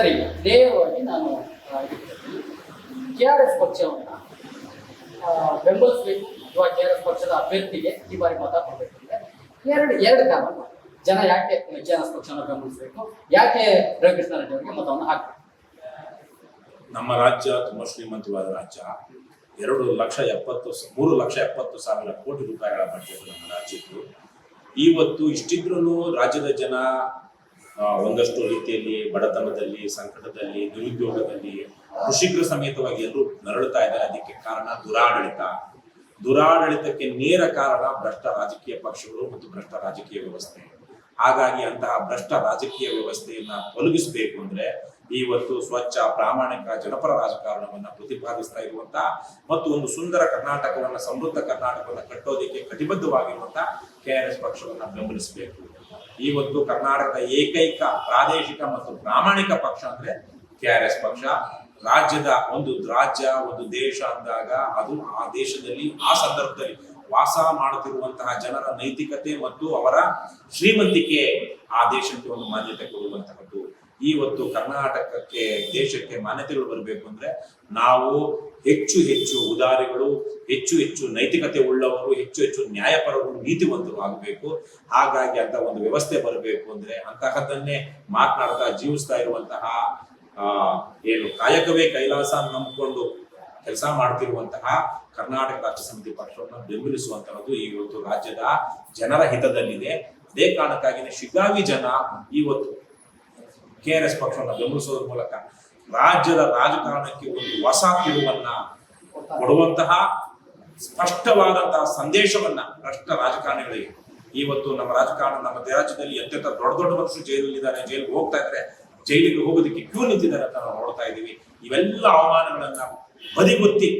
ಸರಿ, ನೇರವಾಗಿ ನಾನು ಕೆ ಆರ್ ಎಸ್ ಪಕ್ಷವನ್ನು ಬೆಂಬಲಿಸಬೇಕು. ಅಥವಾ ಕೆ ಆರ್ ಎಸ್ ಪಕ್ಷದ ಅಭ್ಯರ್ಥಿಗೆ ಈ ಬಾರಿ ಮತ ಕೊಡಬೇಕು ಎರಡು ಎರಡು ಕಾರಣ. ಜನ ಯಾಕೆ ಕೆ ಆರ್ ಎಸ್ ಪಕ್ಷವನ್ನು ಬೆಂಬಲಿಸಬೇಕು? ಯಾಕೆ ರವಿಕೃಷ್ಣ ರೆಡ್ಡಿ ಮತವನ್ನು ಹಾಕಬೇಕು? ನಮ್ಮ ರಾಜ್ಯ ತುಂಬಾ ಶ್ರೀಮಂತವಾದ ರಾಜ್ಯ. ಎರಡು ಲಕ್ಷ ಎಪ್ಪತ್ತು, ಮೂರು ಲಕ್ಷ ಎಪ್ಪತ್ತು ಸಾವಿರ ಕೋಟಿ ರೂಪಾಯಿಗಳ ಬಜೆಟ್ ನಮ್ಮ ರಾಜ್ಯದ್ದು. ಇವತ್ತು ಇಷ್ಟಿದ್ರೂ ರಾಜ್ಯದ ಜನ ಒಂದಷ್ಟು ರೀತಿಯಲ್ಲಿ ಬಡತನದಲ್ಲಿ, ಸಂಕಟದಲ್ಲಿ ನಿರುದ್ಯೋಗದಲ್ಲಿ ಕೃಷಿಕರ ಸಮೇತವಾಗಿ ಎಲ್ಲರೂ ನರಳುತ್ತಾ ಇದ್ದಾರೆ. ಅದಕ್ಕೆ ಕಾರಣ ದುರಾಡಳಿತ. ದುರಾಡಳಿತಕ್ಕೆ ನೇರ ಕಾರಣ ಭ್ರಷ್ಟ ರಾಜಕೀಯ ಪಕ್ಷಗಳು ಮತ್ತು ಭ್ರಷ್ಟ ರಾಜಕೀಯ ವ್ಯವಸ್ಥೆ. ಹಾಗಾಗಿ ಅಂತಹ ಭ್ರಷ್ಟ ರಾಜಕೀಯ ವ್ಯವಸ್ಥೆಯನ್ನ ತೊಲಗಿಸಬೇಕು ಅಂದ್ರೆ ಇವತ್ತು ಸ್ವಚ್ಛ, ಪ್ರಾಮಾಣಿಕ, ಜನಪರ ರಾಜಕಾರಣವನ್ನ ಪ್ರತಿಪಾದಿಸ್ತಾ ಇರುವಂತಹ ಮತ್ತು ಒಂದು ಸುಂದರ ಕರ್ನಾಟಕವನ್ನ, ಸಮೃದ್ಧ ಕರ್ನಾಟಕವನ್ನ ಕಟ್ಟೋದಕ್ಕೆ ಕಟಿಬದ್ಧವಾಗಿರುವಂತ ಕೆ ಆರ್ ಎಸ್ ಪಕ್ಷವನ್ನ ಬೆಂಬಲಿಸಬೇಕು. ಇವತ್ತು ಕರ್ನಾಟಕದ ಏಕೈಕ ಪ್ರಾದೇಶಿಕ ಮತ್ತು ಪ್ರಾಮಾಣಿಕ ಪಕ್ಷ ಅಂದ್ರೆ ಕೆ ಆರ್ ಎಸ್ ಪಕ್ಷ. ರಾಜ್ಯದ ಒಂದು ರಾಜ್ಯ, ಒಂದು ದೇಶ ಅಂದಾಗ ಅದು ಆ ದೇಶದಲ್ಲಿ, ಆ ಸಂದರ್ಭದಲ್ಲಿ ವಾಸ ಮಾಡುತ್ತಿರುವಂತಹ ಜನರ ನೈತಿಕತೆ ಮತ್ತು ಅವರ ಶ್ರೀಮಂತಿಕೆ ಆ ದೇಶಕ್ಕೆ ಒಂದು ಮಾನ್ಯತೆ ಕೊಡುವಂತಹದ್ದು. ಇವತ್ತು ಕರ್ನಾಟಕಕ್ಕೆ, ದೇಶಕ್ಕೆ ಮಾನ್ಯತೆಗಳು ಬರಬೇಕು ಅಂದ್ರೆ ನಾವು ಹೆಚ್ಚು ಹೆಚ್ಚು ಉದಾರಿಗಳು, ಹೆಚ್ಚು ಹೆಚ್ಚು ನೈತಿಕತೆ ಉಳ್ಳವರು, ಹೆಚ್ಚು ಹೆಚ್ಚು ನ್ಯಾಯಪರರು, ನೀತಿವಂತರು ಆಗಬೇಕು. ಹಾಗಾಗಿ ಅಂತ ಒಂದು ವ್ಯವಸ್ಥೆ ಬರಬೇಕು ಅಂದ್ರೆ ಅಂತಹದನ್ನೇ ಮಾತನಾಡ್ತಾ ಜೀವಿಸ್ತಾ ಇರುವಂತಹ ಏನು ಕಾಯಕವೇ ಕೈಲಾಸ ನಂಬಿಕೊಂಡು ಕೆಲಸ ಮಾಡ್ತಿರುವಂತಹ ಕರ್ನಾಟಕ ರಾಜ್ಯ ಸಮಿತಿ ಪಕ್ಷವನ್ನು ಬೆಂಬಲಿಸುವಂತಹದ್ದು ಇವತ್ತು ರಾಜ್ಯದ ಜನರ ಹಿತದಲ್ಲಿದೆ. ಅದೇ ಕಾರಣಕ್ಕಾಗಿನೇ ಶಿಗ್ಗಾವಿ ಜನ ಇವತ್ತು ಕೆ ಆರ್ ಎಸ್ ಪಕ್ಷವನ್ನು ಬೆಂಬಲಿಸೋದ್ರ ಮೂಲಕ ರಾಜ್ಯದ ರಾಜಕಾರಣಕ್ಕೆ ಒಂದು ಹೊಸ ತಿರುವನ್ನ ಕೊಡುವಂತಹ ಸ್ಪಷ್ಟವಾದಂತಹ ಸಂದೇಶವನ್ನ ಭ್ರಷ್ಟ ರಾಜಕಾರಣಿಗಳಿಗೆ ಇವತ್ತು ನಮ್ಮ ರಾಜಕಾರಣ, ನಮ್ಮ ರಾಜ್ಯದಲ್ಲಿ ಅತ್ಯಂತ ದೊಡ್ಡ ದೊಡ್ಡ ಮನುಷ್ಯರು ಜೈಲಲ್ಲಿದ್ದಾರೆ, ಜೈಲಿಗೆ ಹೋಗ್ತಾ ಇದ್ರೆ ಜೈಲಿಗೆ ಹೋಗೋದಕ್ಕೆ ಕ್ಯೂ ನಿಂತಿದ್ದಾರೆ ಅಂತ ನಾವು ನೋಡ್ತಾ ಇದ್ದೀವಿ. ಇವೆಲ್ಲ ಅವಮಾನಗಳನ್ನ ಬದಿಗೊತ್ತಿ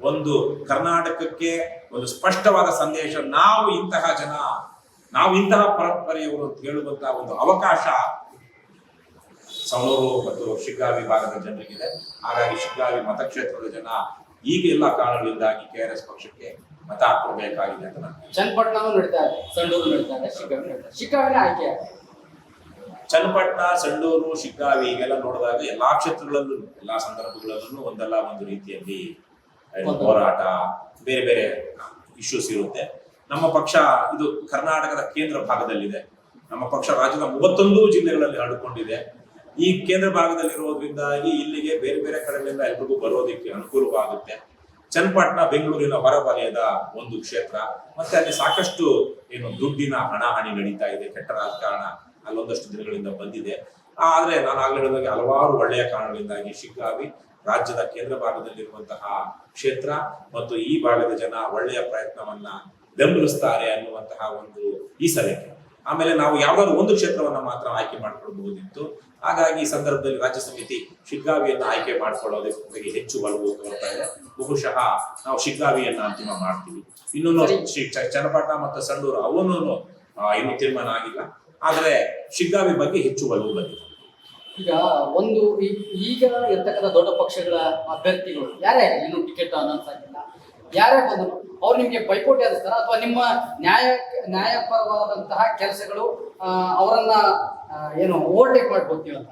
ಒಂದು ಕರ್ನಾಟಕಕ್ಕೆ ಒಂದು ಸ್ಪಷ್ಟವಾದ ಸಂದೇಶ, ನಾವು ಇಂತಹ ಜನ, ನಾವು ಇಂತಹ ಪರಂಪರೆಯವರು ಅಂತ ಹೇಳುವಂತಹ ಒಂದು ಅವಕಾಶ ಸವಣೂರು ಮತ್ತು ಶಿಗ್ಗಾವಿ ಭಾಗದ ಜನರಿಗಿದೆ. ಹಾಗಾಗಿ ಶಿಗ್ಗಾವಿ ಮತಕ್ಷೇತ್ರದ ಜನ ಈಗ ಎಲ್ಲ ಕಾರಣಗಳಿಂದಾಗಿ ಕೆ ಆರ್ ಎಸ್ ಪಕ್ಷಕ್ಕೆ ಮತ ಹಾಕಬೇಕಾಗಿದೆ ಅಂತ ನಾನು ಚನ್ನಪಟ್ಟಣವೂ ನಡೀತಾ ಇದೆ. ಸಂಡೂರು ನಡೀತಾ ಇದೆ. ಶಿಗ್ಗಾವಿ ನಡೀತಾ ಶಿಗ್ಗಾವಿನ ಆಯ್ಕೆ ಚನ್ನಪಟ್ಟಣ ಸಂಡೂರು ಶಿಗ್ಗಾವಿ ಈಗೆಲ್ಲ ನೋಡಿದಾಗ ಎಲ್ಲಾ ಕ್ಷೇತ್ರಗಳಲ್ಲೂ ಎಲ್ಲಾ ಸಂದರ್ಭಗಳಲ್ಲೂ ಒಂದಲ್ಲ ಒಂದು ರೀತಿಯಲ್ಲಿ ಹೋರಾಟ ಬೇರೆ ಬೇರೆ ಇಶ್ಯೂಸ್ ಇರುತ್ತೆ. ನಮ್ಮ ಪಕ್ಷ ಇದು ಕರ್ನಾಟಕದ ಕೇಂದ್ರ ಭಾಗದಲ್ಲಿದೆ. ನಮ್ಮ ಪಕ್ಷ ರಾಜ್ಯದ ಮೂವತ್ತೊಂದು ಜಿಲ್ಲೆಗಳಲ್ಲಿ ಹರಡಿಕೊಂಡಿದೆ. ಈ ಕೇಂದ್ರ ಭಾಗದಲ್ಲಿರೋದ್ರಿಂದಾಗಿ ಇಲ್ಲಿಗೆ ಬೇರೆ ಬೇರೆ ಕಡೆಗಳಿಂದ ಎಲ್ರಿಗೂ ಬರೋದಕ್ಕೆ ಅನುಕೂಲವಾಗುತ್ತೆ. ಚನ್ನಪಟ್ಟಣ, ಬೆಂಗಳೂರಿನ ಹೊರವಲಯದ ಒಂದು ಕ್ಷೇತ್ರ. ಮತ್ತೆ ಅಲ್ಲಿ ಸಾಕಷ್ಟು ಏನು ದುಡ್ಡಿನ ಹಣಾಹಣಿ ನಡೀತಾ ಇದೆ, ಕೆಟ್ಟ ರಾಜಕಾರಣ ಅಲ್ಲೊಂದಷ್ಟು ದಿನಗಳಿಂದ ಬಂದಿದೆ. ಆದ್ರೆ ನಾನು ಆಗ್ಲೇ ಹೇಳಿದಾಗ ಹಲವಾರು ಒಳ್ಳೆಯ ಕಾರಣಗಳಿಂದಾಗಿ ಶಿಗ್ಗಾವಿ ರಾಜ್ಯದ ಕೇಂದ್ರ ಭಾಗದಲ್ಲಿರುವಂತಹ ಕ್ಷೇತ್ರ ಮತ್ತು ಈ ಭಾಗದ ಜನ ಒಳ್ಳೆಯ ಪ್ರಯತ್ನವನ್ನ ಬೆಂಬಲಿಸ್ತಾರೆ ಅನ್ನುವಂತಹ ಒಂದು ಈ ಸಲಹೆ. ಆಮೇಲೆ ನಾವು ಯಾವ್ದಾದ್ರು ಒಂದು ಕ್ಷೇತ್ರವನ್ನ ಮಾತ್ರ ಆಯ್ಕೆ ಮಾಡ್ಕೊಳ್ಬಹುದಿತ್ತು. ಹಾಗಾಗಿ ಈ ಸಂದರ್ಭದಲ್ಲಿ ರಾಜ್ಯ ಸಮಿತಿ ಶಿಗ್ಗಾವಿಯನ್ನ ಆಯ್ಕೆ ಮಾಡಿಕೊಳ್ಳೋದಕ್ಕೆ ಹೆಚ್ಚು ಒಲವು ತೋರ್ತಾ ಇದೆ. ಬಹುಶಃ ನಾವು ಶಿಗ್ಗಾವಿಯನ್ನ ಅಂತಿಮ ಮಾಡ್ತೀವಿ. ಇನ್ನೂ ಶ್ರೀ ಚ- ಚನ್ನಪಟ್ಟಣ ಮತ್ತು ಸಂಡೂರು ಅವನು ಇನ್ನು ತೀರ್ಮಾನ ಆಗಿಲ್ಲ. ಆದರೆ ಶಿಗ್ಗಾವಿ ಬಗ್ಗೆ ಹೆಚ್ಚು ಒಲವು ಬಂದಿದೆ. ಈಗ ಒಂದು ಈಗ ಇರ್ತಕ್ಕಂಥ ದೊಡ್ಡ ಪಕ್ಷಗಳ ಅಭ್ಯರ್ಥಿಗಳು ಯಾರೇ ಇನ್ನೂ ಟಿಕೆಟ್ ಅನೌನ್ಸ್ ಆಗಿಲ್ಲ. ಯಾರೇ ಬಂದರು? ಅವ್ರು ನಿಮಗೆ ಪೈಪೋಟಿ ಆದಿಸ್ತಾರ ಅಥವಾ ನಿಮ್ಮ ನ್ಯಾಯ ನ್ಯಾಯಪರವಾದಂತಹ ಕೆಲಸಗಳು ಅವರನ್ನ ಏನು ಓವರ್ಟೇಕ್ ಮಾಡ್ಬೋತೀವಿ ಅಂತ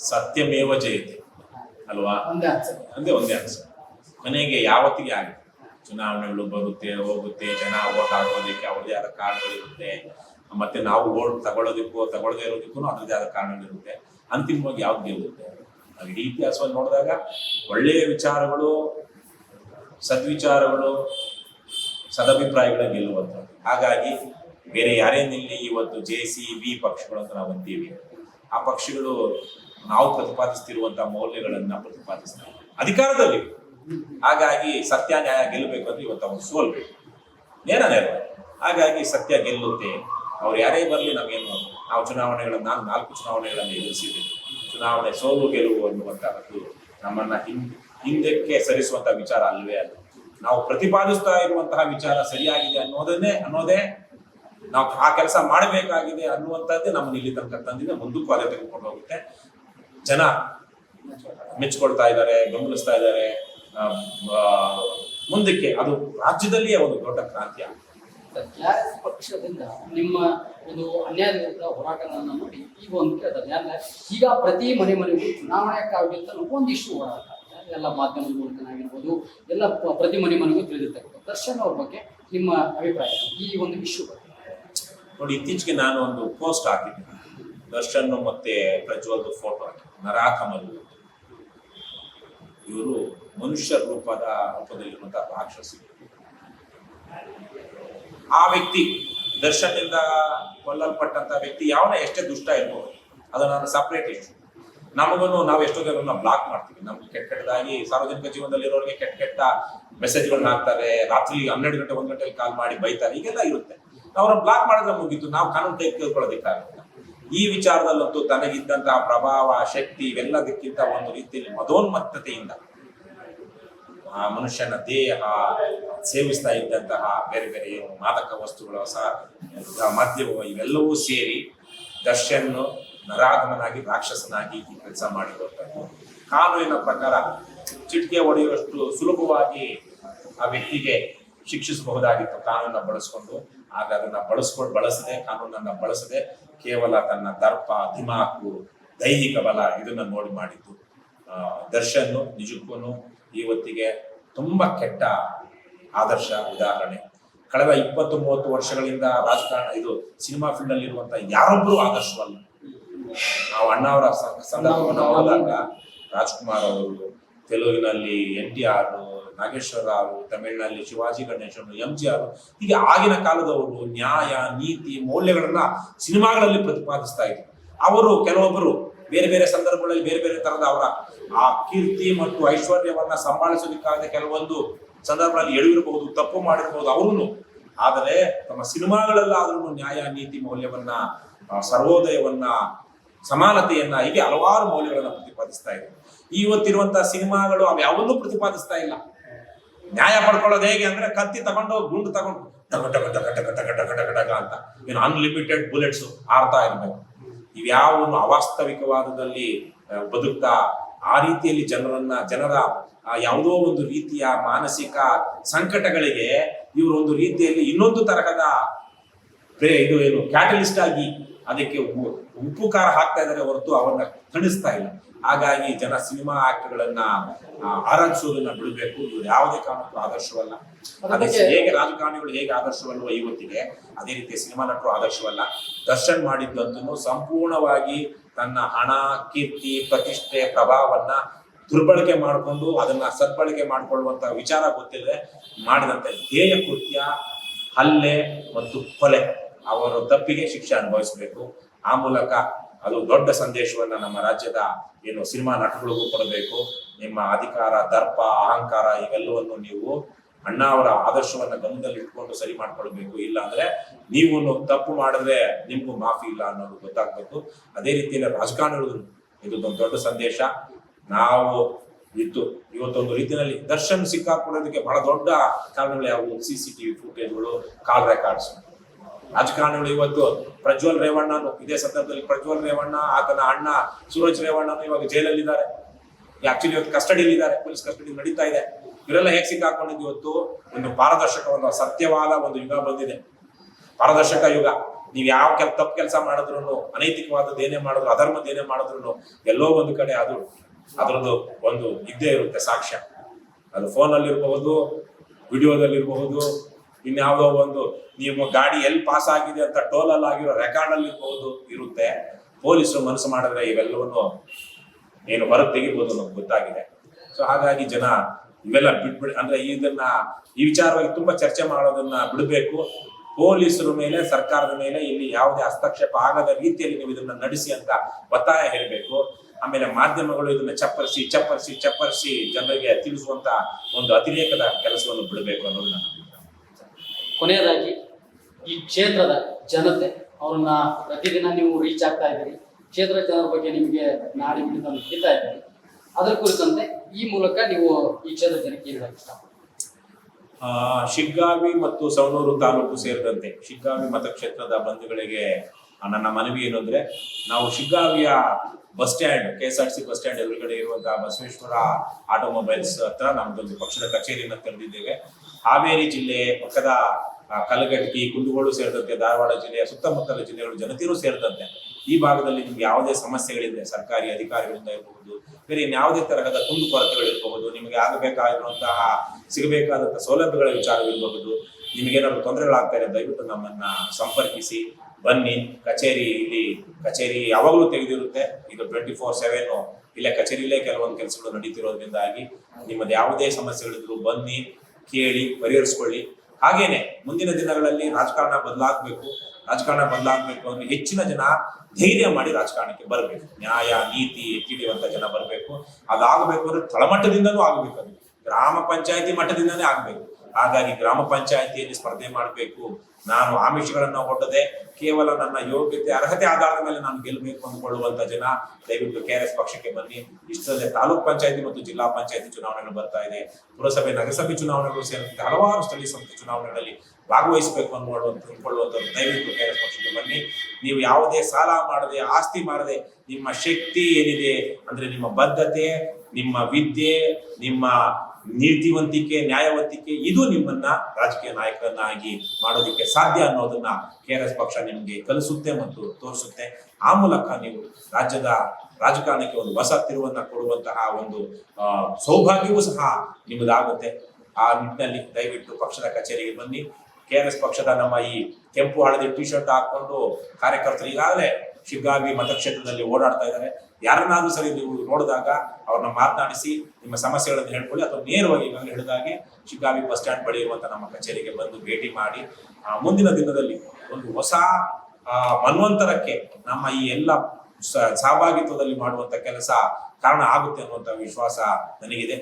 ಸತ್ಯಮೇವ ಜಯತೆ. ಅಲ್ವಾ? ಒಂದೇ ಅಂದೇ ಒಂದೇ ಅನ್ಸ ಕೊನೆಗೆ ಯಾವತ್ತಿಗೆ ಆಗುತ್ತೆ ಚುನಾವಣೆಗಳು ಬರುತ್ತೆ ಹೋಗುತ್ತೆ ಜನ ಓಟ್ ಹಾಕೋದಕ್ಕೆ ಅವ್ರದೇ ಆದ ಕಾರಣಗಳಿರುತ್ತೆ ಮತ್ತೆ ನಾವು ಓಟ್ ತಗೊಳ್ಳೋದಕ್ಕೂ ತಗೊಳ್ಳದೇ ಇರೋದಕ್ಕೂ ಅದ್ರದೇ ಆದ ಕಾರಣಗಳಿರುತ್ತೆ ಅಂತಿಮವಾಗಿ ಯಾವ್ದು ಗೆಲ್ಲುತ್ತೆ? ನಾವು ಇಡೀ ಇತಿಹಾಸವನ್ನು ನೋಡಿದಾಗ ಒಳ್ಳೆಯ ವಿಚಾರಗಳು ಸದ್ವಿಚಾರಗಳು ಸದಭಿಪ್ರಾಯಗಳ ಗೆಲ್ಲುವಂಥದ್ದು ಹಾಗಾಗಿ ಬೇರೆ ಯಾರೇ ನಿಲ್ಲಿ ಇವತ್ತು ಜೆ ಸಿ ಬಿ ಪಕ್ಷಗಳು ನಾವು ಅಂತೀವಿ, ಆ ಪಕ್ಷಗಳು ನಾವು ಪ್ರತಿಪಾದಿಸ್ತಿರುವಂತಹ ಮೌಲ್ಯಗಳನ್ನ ಪ್ರತಿಪಾದಿಸ್ತಾರೆ. ಅಧಿಕಾರದಲ್ಲಿ. ಹಾಗಾಗಿ ಸತ್ಯ, ನ್ಯಾಯ ಗೆಲ್ಲಬೇಕು ಅಂದ್ರೆ ಇವತ್ತು ಅವ್ರು ಸೋಲ್ಬೇಕು. ನೇರ ನೇರ ಹಾಗಾಗಿ ಸತ್ಯ ಗೆಲ್ಲುತ್ತೆ. ಅವ್ರು ಯಾರೇ ಬರಲಿ ನಮಗೇನು ನಾವು ಚುನಾವಣೆಗಳನ್ನ ನಾನು ನಾಲ್ಕು ಚುನಾವಣೆಗಳನ್ನು ಎದುರಿಸಿದ್ದೇವೆ. ಚುನಾವಣೆ ಸೋಲು ಗೆಲುವು ಅನ್ನುವಂತಹದ್ದು ನಮ್ಮನ್ನ ಹಿಂ ಹಿಂದಕ್ಕೆ ಸರಿಸುವಂತ ವಿಚಾರ ಅಲ್ವೇ ಅದು? ನಾವು ಪ್ರತಿಪಾದಿಸ್ತಾ ಇರುವಂತಹ ವಿಚಾರ ಸರಿಯಾಗಿದೆ ಅನ್ನೋದನ್ನೇ, ಅನ್ನೋದೇ ನಾವು ಆ ಕೆಲಸ ಮಾಡಬೇಕಾಗಿದೆ ಅನ್ನುವಂಥದ್ದೇ ನಮ್ಮ ಇಲ್ಲಿ ತನಕ ತಂದಿದೆ. ಮುಂದಕ್ಕೂ ಅದೇ ತೆಗೆದುಕೊಂಡು ಹೋಗುತ್ತೆ. ಜನ ಮೆಚ್ಕೊಳ್ತಾ ಇದ್ದಾರೆ, ಗಮನಿಸ್ತಾ ಇದ್ದಾರೆ. ಮುಂದಕ್ಕೆ ಅದು ರಾಜ್ಯದಲ್ಲಿಯೇ ಒಂದು ದೊಡ್ಡ ಕ್ರಾಂತಿ ಪಕ್ಷದಿಂದ ನಿಮ್ಮ ಒಂದು ಅನ್ಯಾಯದ ವಿರುದ್ಧ ಹೋರಾಟಗಳನ್ನ ನೋಡಿ, ಈಗ ಒಂದು ಕೇಳ್ತಾರೆ. ಈಗ ಪ್ರತಿ ಮನೆ ಮನೆಗೂ ಚುನಾವಣೆ ಕಾವ್ಯಂತ ಒಂದಿಷ್ಟು ಹೋರಾಟ. ಎಲ್ಲ ಮಾಧ್ಯಮದ ಮೂಲಕನಾಗಿರ್ಬೋದು, ಎಲ್ಲ ಪ್ರತಿ ಮನೆ ಮನೆಗೂ ತಿಳಿದಿರ್ತಕ್ಕಂಥ ದರ್ಶನ್ ಅವ್ರ ಬಗ್ಗೆ ನಿಮ್ಮ ಅಭಿಪ್ರಾಯ, ಈ ಒಂದು ಇಶ್ಯೂ ಬಗ್ಗೆ. ನೋಡಿ, ಇತ್ತೀಚೆಗೆ ನಾನು ಒಂದು ಪೋಸ್ಟ್ ಹಾಕಿದ್ದೆ. ದರ್ಶನ್ ಮತ್ತೆ ಪ್ರಜ್ವಲ್ದು ಫೋಟೋ ಹಾಕಿ ನರಾಕಮಲ್ ಇವರು ಮನುಷ್ಯ ರೂಪದ ರೂಪದಲ್ಲಿರುವಂತಹ ರಾಕ್ಷಸಿ. ಆ ವ್ಯಕ್ತಿ ದರ್ಶನದಿಂದ ಕೊಲ್ಲಲ್ಪಟ್ಟಂತ ವ್ಯಕ್ತಿ ಯಾವನ ಎಷ್ಟೇ ದುಷ್ಟ ಇರ್ಬೋದು ಅದು ನಾನು ಸಪ್ರೇಟ್ ಇಶ್ಯೂ ನಮಗೂ ನಾವು ಎಷ್ಟೋ ಜನರನ್ನ ಬ್ಲಾಕ್ ಮಾಡ್ತೀವಿ. ನಮ್ಗೆ ಕೆಟ್ಟ ಕೆಟ್ಟದಾಗಿ ಸಾರ್ವಜನಿಕ ಜೀವನದಲ್ಲಿ ಇರೋರಿಗೆ ಕೆಟ್ಟ ಕೆಟ್ಟ ಮೆಸೇಜ್ಗಳನ್ನ ಹಾಕ್ತಾರೆ. ರಾತ್ರಿ ಹನ್ನೆರಡು ಗಂಟೆ, ಒಂದ್ ಗಂಟೆಲಿ ಕಾಲ್ ಮಾಡಿ ಬೈತಾರೆ. ಹೀಗೆಲ್ಲ ಇರುತ್ತೆ. ಅವ್ರನ್ನ ಬ್ಲಾಕ್ ಮಾಡಿದ್ರೆ ಮುಗೀತು. ನಾವು ಕಾನೂನು ತೆಗೆದುಕೊಳ್ಳೋದಕ್ಕಾಗುತ್ತೆ ಈ ವಿಚಾರದಲ್ಲಂತೂ ತನಗಿದ್ದಂತಹ ಪ್ರಭಾವ, ಶಕ್ತಿ ಇವೆಲ್ಲದಕ್ಕಿಂತ ಒಂದು ರೀತಿಯಲ್ಲಿ ಮದೋನ್ಮತ್ತತೆಯಿಂದ, ಆ ಮನುಷ್ಯನ ದೇಹ ಸೇವಿಸ್ತಾ ಇದ್ದಂತಹ ಬೇರೆ ಬೇರೆ ಮಾದಕ ವಸ್ತುಗಳು ಸಹ ಮಾಧ್ಯಮ ಇವೆಲ್ಲವೂ ಸೇರಿ ದರ್ಶನ್ ನರಾಗಮನಾಗಿ ರಾಕ್ಷಸನಾಗಿ ಈ ಕೆಲಸ ಮಾಡಿರುವಂತಹ ಕಾನೂನಿನ ಪ್ರಕಾರ ಚಿಟಿಕೆ ಹೊಡೆಯುವಷ್ಟು ಸುಲಭವಾಗಿ ಆ ವ್ಯಕ್ತಿಗೆ ಶಿಕ್ಷಿಸಬಹುದಾಗಿತ್ತು. ಕಾನೂನನ್ನ ಬಳಸ್ಕೊಂಡು. ಆಗ ಅದನ್ನ ಬಳಸ್ಕೊಂಡು ಬಳಸದೆ, ಕಾನೂನನ್ನ ಬಳಸದೆ ಕೇವಲ ತನ್ನ ದರ್ಪ, ದಿಮಾಕು, ದೈಹಿಕ ಬಲ ಇದನ್ನ ನೋಡಿ ಮಾಡಿದ್ದು. ದರ್ಶನ್ ನಿಜಕ್ಕೂ ಇವತ್ತಿಗೆ ತುಂಬಾ ಕೆಟ್ಟ ಆದರ್ಶ, ಉದಾಹರಣೆ. ಕಳೆದ ಇಪ್ಪತ್ತು ಮೂವತ್ತು ವರ್ಷಗಳಿಂದ ರಾಜಕಾರಣ, ಇದು ಸಿನಿಮಾ ಫೀಲ್ಡ್ ಅಲ್ಲಿ ಇರುವಂತಹ ಯಾರೊಬ್ಬರು ಆದರ್ಶವಲ್ಲ. ನಾವು ಅಣ್ಣವರ ಸಂದರ್ಭವನ್ನು ಹೋದಾಗ ರಾಜ್ಕುಮಾರ್ ಅವರು, ತೆಲುಗಿನಲ್ಲಿ ಎನ್ ಟಿ ಆರ್, ನಾಗೇಶ್ವರ ಅವರು ತಮಿಳಿನಲ್ಲಿ Shivaji Ganesan M G R, ಹೀಗೆ ಆಗಿನ ಕಾಲದವರು ನ್ಯಾಯ, ನೀತಿ, ಮೌಲ್ಯಗಳನ್ನ ಸಿನಿಮಾಗಳಲ್ಲಿ ಪ್ರತಿಪಾದಿಸ್ತಾ ಇದ್ರು. ಅವರು ಕೆಲವೊಬ್ಬರು ಬೇರೆ ಬೇರೆ ಸಂದರ್ಭಗಳಲ್ಲಿ ಬೇರೆ ಬೇರೆ ತರದ ಅವರ ಆ ಕೀರ್ತಿ ಮತ್ತು ಐಶ್ವರ್ಯವನ್ನ ಸಂಭಾಳಿಸೋದಕ್ಕಾಗದೆ ಕೆಲವೊಂದು ಸಂದರ್ಭಗಳಲ್ಲಿ ಎಳಿರಬಹುದು ತಪ್ಪು ಮಾಡಿರಬಹುದು ಅವರು ಆದರೆ ತಮ್ಮ ಸಿನಿಮಾಗಳಲ್ಲಾದ್ರೂ ನ್ಯಾಯ, ನೀತಿ, ಮೌಲ್ಯವನ್ನ ಸರ್ವೋದಯವನ್ನ ಸಮಾನತೆಯನ್ನ ಹೀಗೆ ಹಲವಾರು ಮೌಲ್ಯಗಳನ್ನ ಪ್ರತಿಪಾದಿಸ್ತಾ ಇದೆ. ಇವತ್ತಿರುವಂತಹ ಸಿನಿಮಾಗಳು ಅವು ಯಾವನ್ನೂ ಪ್ರತಿಪಾದಿಸ್ತಾ ಇಲ್ಲ. ನ್ಯಾಯ ಪಡ್ಕೊಳ್ಳೋದು ಹೇಗೆ ಅಂದ್ರೆ ಕತ್ತಿ ತಗೊಂಡು ಗುಂಡು ತಗೊಂಡು ಅಂತ. ಏನು ಅನ್ಲಿಮಿಟೆಡ್ ಬುಲೆಟ್ಸ್ ಆಡ್ತಾ ಇರಬೇಕು. ಇವ್ಯಾವನ್ನು ಅವಾಸ್ತವಿಕವಾದದಲ್ಲಿ ಬದುಕ್ತಾ ಆ ರೀತಿಯಲ್ಲಿ ಜನರನ್ನ, ಜನರ ಯಾವುದೋ ಒಂದು ರೀತಿಯ ಮಾನಸಿಕ ಸಂಕಟಗಳಿಗೆ ಇವರು ಒಂದು ರೀತಿಯಲ್ಲಿ ಇನ್ನೊಂದು ತರಹದ ಇದು ಏನು ಕ್ಯಾಟಲಿಸ್ಟ್ ಆಗಿ ಅದಕ್ಕೆ ಉ- ಉಪ್ಪು ಖಾರ ಹಾಕ್ತಾ ಇದ್ದಾರೆ ಹೊರತು ಅವನ್ನ ತಣಿಸ್ತಾ ಇಲ್ಲ. ಹಾಗಾಗಿ ಜನ ಸಿನಿಮಾ ಆಕ್ಟ್ಗಳನ್ನ ಆರಾಧಿಸೋದನ್ನ ಬಿಡಬೇಕು. ಇವರು ಯಾವುದೇ ಕಾರಣಕ್ಕೂ ಆದರ್ಶವಲ್ಲ. ಅದೇ ಅದಕ್ಕೆ- ಹೇಗೆ ರಾಜಕಾರಣಿಗಳು ಹೇಗೆ ಆದರ್ಶವಲ್ವ ಇವತ್ತಿಗೆ? ಅದೇ ರೀತಿ ಸಿನಿಮಾ ನಟರು ಆದರ್ಶವಲ್ಲ. ದರ್ಶನ್ ಮಾಡಿದ್ದಂತೂ ಸಂಪೂರ್ಣವಾಗಿ ತನ್ನ ಹಣ ಕೀರ್ತಿ ಪ್ರತಿಷ್ಠೆ ಪ್ರಭಾವವನ್ನ ದುರ್ಬಳಕೆ ಮಾಡಿಕೊಂಡು ಅದನ್ನ ಸದ್ಬಳಕೆ ಮಾಡಿಕೊಳ್ಳುವಂತ ವಿಚಾರ ಗೊತ್ತಿಲ್ಲದೆ ಮಾಡಿದಂತ. ಧ್ಯೇಯ ಕೃತ್ಯ ಹಲ್ಲೆ ಮತ್ತು ಕೊಲೆ. ಅವರ ತಪ್ಪಿಗೆ ಶಿಕ್ಷೆ ಅನುಭವಿಸಬೇಕು. ಆ ಮೂಲಕ ಅದು ದೊಡ್ಡ ಸಂದೇಶವನ್ನ ನಮ್ಮ ರಾಜ್ಯದ ಏನು ಸಿನಿಮಾ ನಟಗಳಿಗೂ ಕೊಡಬೇಕು. ನಿಮ್ಮ ಅಧಿಕಾರ, ದರ್ಪ, ಅಹಂಕಾರ ಇವೆಲ್ಲವನ್ನು ನೀವು ಅಣ್ಣ ಅವರ ಆದರ್ಶವನ್ನ ಗಮನದಲ್ಲಿ ಇಟ್ಕೊಂಡು ಸರಿ ಮಾಡ್ಕೊಳ್ಬೇಕು. ಇಲ್ಲ ಅಂದ್ರೆ ನೀವು ತಪ್ಪು ಮಾಡಿದ್ರೆ ನಿಮ್ಗೂ ಮಾಫಿ ಇಲ್ಲ ಅನ್ನೋದು ಗೊತ್ತಾಗ್ಬೇಕು. ಅದೇ ರೀತಿಯಲ್ಲಿ ರಾಜಕಾರಣಿಗಳು ಇದು ಒಂದು ದೊಡ್ಡ ಸಂದೇಶ. ನಾವು ಇತ್ತು ಇವತ್ತೊಂದು ರೀತಿಯಲ್ಲಿ ದರ್ಶನ್ ಸಿಕ್ಕಾಕೊಳ್ಳೋದಕ್ಕೆ ಬಹಳ ದೊಡ್ಡ ಕಾರಣಗಳು ಯಾವುವು ಸಿ ಸಿ ಟಿವಿ ಫುಟೇಜ್ಗಳು ಕಾಲ್ ರೆಕಾರ್ಡ್ಸ್ ರಾಜಕಾರಣಿಗಳು ಇವತ್ತು ಪ್ರಜ್ವಲ್ ರೇವಣ್ಣನು, ಇದೇ ಸಂದರ್ಭದಲ್ಲಿ ಪ್ರಜ್ವಲ್ ರೇವಣ್ಣ, ಆತನ ಅಣ್ಣ ಸೂರಜ್ ರೇವಣ್ಣನು ಇವಾಗ ಜೈಲಲ್ಲಿದ್ದಾರೆ. ಆಕ್ಚುಲಿ ಇವತ್ತು ಕಸ್ಟಡಿಯಲ್ಲಿ ಇದ್ದಾರೆ ಪೊಲೀಸ್ ಕಸ್ಟಡಿ ನಡೀತಾ ಇದೆ. ಇವರೆಲ್ಲ ಹೇಗೆ ಸಿಕ್ಕಾಕೊಂಡಿದ್ದು ಇವತ್ತು? ಒಂದು ಪಾರದರ್ಶಕ ಒಂದು ಸತ್ಯವಾದ ಒಂದು ಯುಗ ಬಂದಿದೆ. ಪಾರದರ್ಶಕ ಯುಗ. ನೀವು ಯಾವ ಕೆಲ, ತಪ್ಪು ಕೆಲಸ ಮಾಡಿದ್ರು ಅನೈತಿಕವಾದದ್ದು ಏನೇ ಮಾಡಿದ್ರು ಅಧರ್ಮದ ಏನೇ ಮಾಡಿದ್ರು ಎಲ್ಲೋ ಒಂದು ಕಡೆ ಅದು, ಅದರದ್ದು ಒಂದು ಇದ್ದೇ ಇರುತ್ತೆ ಸಾಕ್ಷ್ಯ. ಅದು ಫೋನಲ್ಲಿ ಇರಬಹುದು ವಿಡಿಯೋದಲ್ಲಿರಬಹುದು ಇನ್ಯಾವುದೋ ಒಂದು ನೀವು ಗಾಡಿ ಎಲ್ಲಿ ಪಾಸ್ ಆಗಿದೆ ಅಂತ ಟೋಲಲ್ಲಿ ಆಗಿರೋ ರೆಕಾರ್ಡ್ ಅಲ್ಲಿ ಇರಬಹುದು ಇರುತ್ತೆ. ಪೊಲೀಸರು ಮನಸ್ಸು ಮಾಡಿದ್ರೆ ಇವೆಲ್ಲವನ್ನು ಏನು ಹೊರಗೆ ತೆಗಿಬಹುದು ನಮ್ಗೆ ಗೊತ್ತಾಗಿದೆ. ಸೊ ಹಾಗಾಗಿ ಜನ ಇವೆಲ್ಲ ಬಿಟ್ಬಿಡ, ಅಂದ್ರೆ ಇದನ್ನ ಈ ವಿಚಾರವಾಗಿ ತುಂಬಾ ಚರ್ಚೆ ಮಾಡೋದನ್ನ ಬಿಡಬೇಕು. ಪೊಲೀಸರ ಮೇಲೆ, ಸರ್ಕಾರದ ಮೇಲೆ ಇಲ್ಲಿ ಯಾವುದೇ ಹಸ್ತಕ್ಷೇಪ ಆಗದ ರೀತಿಯಲ್ಲಿ ನೀವು ಇದನ್ನ ನಡೆಸಿ ಅಂತ ಒತ್ತಾಯ ಹೇಳಬೇಕು. ಆಮೇಲೆ ಮಾಧ್ಯಮಗಳು ಇದನ್ನ ಚಪ್ಪರಿಸಿ ಚಪ್ಪರಿಸಿ ಚಪ್ಪರಿಸಿ ಜನರಿಗೆ ತಿಳಿಸುವಂತ ಒಂದು ಅತಿರೇಕದ ಕೆಲಸವನ್ನು ಬಿಡಬೇಕು ಅನ್ನೋದು. ಕೊನೆಯದಾಗಿ ಈ ಕ್ಷೇತ್ರದ ಜನತೆ, ಅವ್ರನ್ನ ಪ್ರತಿದಿನ ನೀವು ರೀಚ್ ಆಗ್ತಾ ಇದ್ದೀರಿ. ಕ್ಷೇತ್ರ ಜನರ ಬಗ್ಗೆ ನಿಮಗೆ ನಾಡಿ ಮಿಡಿತ ಹಿಡಿತಾ ಇದ್ದೀರಿ. ಅದರ ಕುರಿತಂತೆ ಈ ಮೂಲಕ ನೀವು ಈ ಕ್ಷೇತ್ರ ಜನಕ್ಕೆ ಏನು ಶಿಗ್ಗಾವಿ ಮತ್ತು ಸವಣೂರು ತಾಲೂಕು ಸೇರಿದಂತೆ ಶಿಗ್ಗಾವಿ ಮತಕ್ಷೇತ್ರದ ಬಂಧುಗಳಿಗೆ ನನ್ನ ಮನವಿ ಏನು ಅಂದ್ರೆ, ನಾವು ಶಿಗ್ಗಾವಿಯ bus stand K S R C bus stand ಎದುರುಗಡೆ ಇರುವಂತಹ ಬಸವೇಶ್ವರ ಆಟೋಮೊಬೈಲ್ಸ್ ಹತ್ರ ನಮ್ದೊಂದು ಪಕ್ಷದ ಕಚೇರಿಯನ್ನು ತೆರೆದಿದ್ದೇವೆ. ಹಾವೇರಿ ಜಿಲ್ಲೆ ಪಕ್ಕದ ಆ, ಕುಂದಗೋಡು ಸೇರಿದಂತೆ ಧಾರವಾಡ ಜಿಲ್ಲೆಯ ಸುತ್ತಮುತ್ತಲ ಜಿಲ್ಲೆಗಳು ಜನತೆಯೂ ಸೇರಿದಂತೆ ಈ ಭಾಗದಲ್ಲಿ ನಿಮ್ಗೆ ಯಾವುದೇ ಸಮಸ್ಯೆಗಳಿದೆ ಸರ್ಕಾರಿ ಅಧಿಕಾರಿಗಳಿಂದ ಇರಬಹುದು ಬೇರೆ ಯಾವುದೇ ತರಹದ ಕುಂದುಕೊರತೆಗಳಿರಬಹುದು ನಿಮಗೆ ಆಗಬೇಕಾಗಿರುವಂತಹ ಸಿಗಬೇಕಾದಂತಹ ಸೌಲಭ್ಯಗಳ ವಿಚಾರವಿರಬಹುದು ನಿಮಗೇನಾದ್ರು ತೊಂದರೆಗಳಾಗ್ತಾ ಇದೆ ದಯವಿಟ್ಟು ನಮ್ಮನ್ನ ಸಂಪರ್ಕಿಸಿ ಬನ್ನಿ ಕಚೇರಿ ಇಲ್ಲಿ ಕಚೇರಿ ಯಾವಾಗಲೂ ತೆಗೆದಿರುತ್ತೆ ಇದು ಟ್ವೆಂಟಿ ಫೋರ್ ಸೆವೆನ್ ಇಲ್ಲೇ ಕಚೇರಿಲೇ ಕೆಲವೊಂದು ಕೆಲಸಗಳು ನಡೀತಿರೋದ್ರಿಂದಾಗಿ ನಿಮ್ಮದು ಯಾವುದೇ ಸಮಸ್ಯೆಗಳಿದ್ರು ಬನ್ನಿ ಕೇಳಿ ಪರಿಹರಿಸ್ಕೊಳ್ಳಿ. ಹಾಗೇನೆ ಮುಂದಿನ ದಿನಗಳಲ್ಲಿ ರಾಜಕಾರಣ ಬದಲಾಗಬೇಕು ರಾಜಕಾರಣ ಬದಲಾಗಬೇಕು ಅಂದ್ರೆ ಹೆಚ್ಚಿನ ಜನ ಧೈರ್ಯ ಮಾಡಿ ರಾಜಕಾರಣಕ್ಕೆ ಬರಬೇಕು. ನ್ಯಾಯ, ನೀತಿ ತಿಳಿಯುವಂತ ಜನ ಬರಬೇಕು. ಅದಾಗಬೇಕು ಅಂದ್ರೆ ತಳಮಟ್ಟದಿಂದನೂ ಆಗಬೇಕು ಅದು. ಗ್ರಾಮ ಪಂಚಾಯತಿ ಮಟ್ಟದಿಂದನೇ ಆಗಬೇಕು. ಹಾಗಾಗಿ ಗ್ರಾಮ ಪಂಚಾಯಿತಿಯಲ್ಲಿ ಸ್ಪರ್ಧೆ ಮಾಡಬೇಕು. ನಾನು ಆಮಿಷಗಳನ್ನು ಒಡ್ಡದೆ ಕೇವಲ ನನ್ನ ಯೋಗ್ಯತೆ, ಅರ್ಹತೆ ಆಧಾರದ ಮೇಲೆ ನಾನು ಗೆಲ್ಲಬೇಕು ಅಂದುಕೊಳ್ಳುವಂತ ಜನ ದಯವಿಟ್ಟು ಎಸ್ ಪಕ್ಷಕ್ಕೆ ಬನ್ನಿ. ಇಷ್ಟರಲ್ಲೇ ತಾಲೂಕ್ ಪಂಚಾಯತಿ ಮತ್ತು ಜಿಲ್ಲಾ ಪಂಚಾಯತಿ ಚುನಾವಣೆಗಳು ಬರ್ತಾ ಇದೆ. ಪುರಸಭೆ, ನಗರಸಭೆ ಚುನಾವಣೆಗಳು ಸೇರಿದಂತೆ ಹಲವಾರು ಸ್ಥಳೀಯ ಸಂಸ್ಥೆ ಚುನಾವಣೆಗಳಲ್ಲಿ ಭಾಗವಹಿಸಬೇಕು ಅನ್ಕೊಳ್ಳುವಂತ ಅಂದ್ಕೊಳ್ಳುವಂಥದ್ದು ದಯವಿಟ್ಟು ಕೆ ಆರ್ ಎಸ್ ಪಕ್ಷಕ್ಕೆ ಬನ್ನಿ. ನೀವು ಯಾವುದೇ ಸಾಲ ಮಾಡದೆ, ಆಸ್ತಿ ಮಾಡದೆ ನಿಮ್ಮ ಶಕ್ತಿ ಏನಿದೆ ಅಂದ್ರೆ ನಿಮ್ಮ ಬದ್ಧತೆ, ನಿಮ್ಮ ವಿದ್ಯೆ, ನಿಮ್ಮ ನೀತಿವಂತಿಕೆ ನ್ಯಾಯವಂತಿಕೆ, ಇದು ನಿಮ್ಮನ್ನ ರಾಜಕೀಯ ನಾಯಕರನ್ನಾಗಿ ಮಾಡೋದಕ್ಕೆ ಸಾಧ್ಯ ಅನ್ನೋದನ್ನ ಕೆ ಆರ್ ಎಸ್ ಪಕ್ಷ ನಿಮಗೆ ಕಲಿಸುತ್ತೆ ಮತ್ತು ತೋರಿಸುತ್ತೆ. ಆ ಮೂಲಕ ನೀವು ರಾಜ್ಯದ ರಾಜಕಾರಣಕ್ಕೆ ಒಂದು ಹೊಸ ತಿರುವನ್ನ ಕೊಡುವಂತಹ ಒಂದು ಸೌಭಾಗ್ಯವೂ ಸಹ ನಿಮ್ಮದಾಗುತ್ತೆ ಆ ನಿಟ್ಟಿನಲ್ಲಿ ದಯವಿಟ್ಟು ಪಕ್ಷದ ಕಚೇರಿಗೆ ಬನ್ನಿ. ಕೆ ಆರ್ ಎಸ್ ಪಕ್ಷದ ನಮ್ಮ ಈ ಕೆಂಪು ಹಳದಿ ಟಿ ಶರ್ಟ್ ಹಾಕೊಂಡು ಕಾರ್ಯಕರ್ತರು ಈಗಾಗಲೇ ಶಿಗ್ಗಾವಿ ಮತಕ್ಷೇತ್ರದಲ್ಲಿ ಓಡಾಡ್ತಾ ಇದ್ದಾರೆ. ಯಾರನ್ನಾದ್ರೂ ಸರಿ ನೀವು ನೋಡಿದಾಗ ಅವ್ರನ್ನ ಮಾತನಾಡಿಸಿ, ನಿಮ್ಮ ಸಮಸ್ಯೆಗಳನ್ನು ಹೇಳ್ಕೊಳ್ಳಿ ಅಥವಾ ನೇರವಾಗಿ ಈಗಾಗಲೇ ಹೇಳಿದಾಗೆ ಶಿಗ್ಗಾವಿ ಬಸ್ ಸ್ಟ್ಯಾಂಡ್ ಬಳಿ ಇರುವಂತಹ ನಮ್ಮ ಕಚೇರಿಗೆ ಬಂದು ಭೇಟಿ ಮಾಡಿ ಮುಂದಿನ ದಿನದಲ್ಲಿ ಒಂದು ಹೊಸ ಮನ್ವಂತರಕ್ಕೆ ನಮ್ಮ ಈ ಎಲ್ಲ ಸಹಭಾಗಿತ್ವದಲ್ಲಿ ಮಾಡುವಂತ ಕೆಲಸ ಕಾರಣ ಆಗುತ್ತೆ ಅನ್ನುವಂತ ವಿಶ್ವಾಸ ನನಗಿದೆ.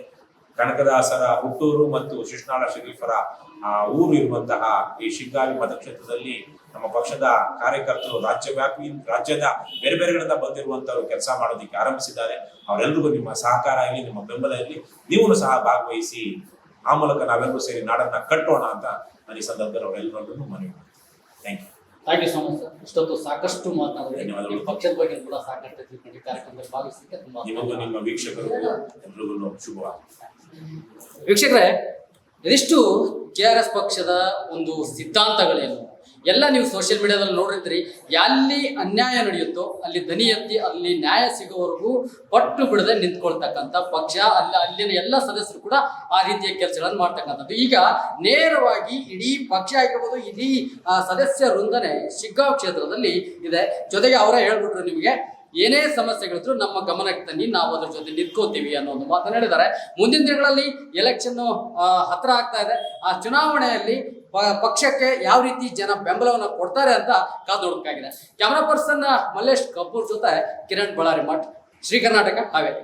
ಕನಕದಾಸರ ಹುಟ್ಟೂರು ಮತ್ತು ಶಿಶ್ನಾಳ ಶರೀಫರ ಆ, ಊರು ಇರುವಂತಹ ಈ ಶಿಗ್ಗಾವಿ ಮತಕ್ಷೇತ್ರದಲ್ಲಿ ನಮ್ಮ ಪಕ್ಷದ ಕಾರ್ಯಕರ್ತರು ರಾಜ್ಯ ವ್ಯಾಪಿ ರಾಜ್ಯದ ಬೇರೆ ಬೇರೆಗಳಿಂದ ಬಂದಿರುವಂತವರು ಕೆಲಸ ಮಾಡೋದಕ್ಕೆ ಆರಂಭಿಸಿದ್ದಾರೆ. ಅವರೆಲ್ಲರಿಗೂ ನಿಮ್ಮ ಸಹಕಾರ ಇರಲಿ ನಿಮ್ಮ ಬೆಂಬಲ ಇರಲಿ ನೀವು ಸಹ ಭಾಗವಹಿಸಿ ಆ ಮೂಲಕ ನಾವೆಲ್ಲರೂ ಸೇರಿ ನಾಡನ್ನ ಕಟ್ಟೋಣ ಅಂತ ನಾನು ಈ ಸಂದರ್ಭದಲ್ಲಿ ಅವರೆಲ್ಲರನ್ನು ಮನವಿ thank you thank you so much sir ಇಷ್ಟೊತ್ತು ಸಾಕಷ್ಟು ಮಾತನಾಡಿದ್ರೆ. ಪಕ್ಷದ ಬಗ್ಗೆ ಕೂಡ ಸಾಕಷ್ಟು ತಿಳ್ಕೊಂಡು ಕಾರ್ಯಕ್ರಮದಲ್ಲಿ ಭಾಗಿಸಲಿಕ್ಕೆ ತುಂಬಾ ನಿಮಗೂ ನಿಮ್ಮ ವೀಕ್ಷಕರು ಎಲ್ರಿಗೂ ಶುಭವಾಗಲಿ. ವೀಕ್ಷಕರೇ ಇದಿಷ್ಟು ಕೆ ಆರ್ ಎಸ್ ಪಕ್ಷದ ಒಂದು ಸಿದ್ಧಾಂತಗಳೇನು? ಎಲ್ಲ ನೀವು ಸೋಷಿಯಲ್ ಮೀಡಿಯಾದಲ್ಲಿ ನೋಡಿದ್ರಿ ಎಲ್ಲಿ ಅನ್ಯಾಯ ನಡೆಯುತ್ತೋ, ಅಲ್ಲಿ ದನಿ ಎತ್ತಿ, ಅಲ್ಲಿ ನ್ಯಾಯ ಸಿಗೋವರೆಗೂ ಪಟ್ಟು ಬಿಡದೆ ನಿಂತ್ಕೊಳ್ತಕ್ಕಂಥ ಪಕ್ಷ, ಅಲ್ಲಿ ಅಲ್ಲಿನ ಎಲ್ಲ ಸದಸ್ಯರು ಕೂಡ ಆ ರೀತಿಯ ಕೆಲಸಗಳನ್ನು ಮಾಡ್ತಕ್ಕಂಥದ್ದು. ಈಗ ನೇರವಾಗಿ ಇಡೀ ಪಕ್ಷ ಆಗಿರ್ಬೋದು, ಇಡೀ ಸದಸ್ಯ ವೃಂದನೆ ಶಿಗ್ಗಾಂವ್ ಕ್ಷೇತ್ರದಲ್ಲಿ ಇದೆ. ಜೊತೆಗೆ ಅವರೇ ಹೇಳ್ಬಿಟ್ರು ನಿಮಗೆ ಏನೇ ಸಮಸ್ಯೆಗಳಿದ್ರು ನಮ್ಮ ಗಮನಕ್ಕೆ ತನ್ನಿ ನಾವು ಅದ್ರ ಜೊತೆ ನಿಂತ್ಕೋತೀವಿ ಅನ್ನೋ ಒಂದು ಮಾತನ್ನ ಹೇಳಿದ್ದಾರೆ. ಮುಂದಿನ ದಿನಗಳಲ್ಲಿ ಎಲೆಕ್ಷನ್ ಹತ್ರ ಆಗ್ತಾ ಇದೆ. ಆ ಚುನಾವಣೆಯಲ್ಲಿ ಪಕ್ಷಕ್ಕೆ ಯಾವ ರೀತಿ ಜನ ಬೆಂಬಲವನ್ನು ಕೊಡ್ತಾರೆ ಅಂತ ಕಾದು ನೋಡಬೇಕಾಗಿದೆ ಕ್ಯಾಮರಾ ಪರ್ಸನ್ ಮಲ್ಲೇಶ್ ಕಪೂರ್ ಜೊತೆ ಕಿರಣ್ ಬಳ್ಳಾರಿ ಮಠ್, ಶ್ರೀ ಕರ್ನಾಟಕ ಹಾವೇರಿ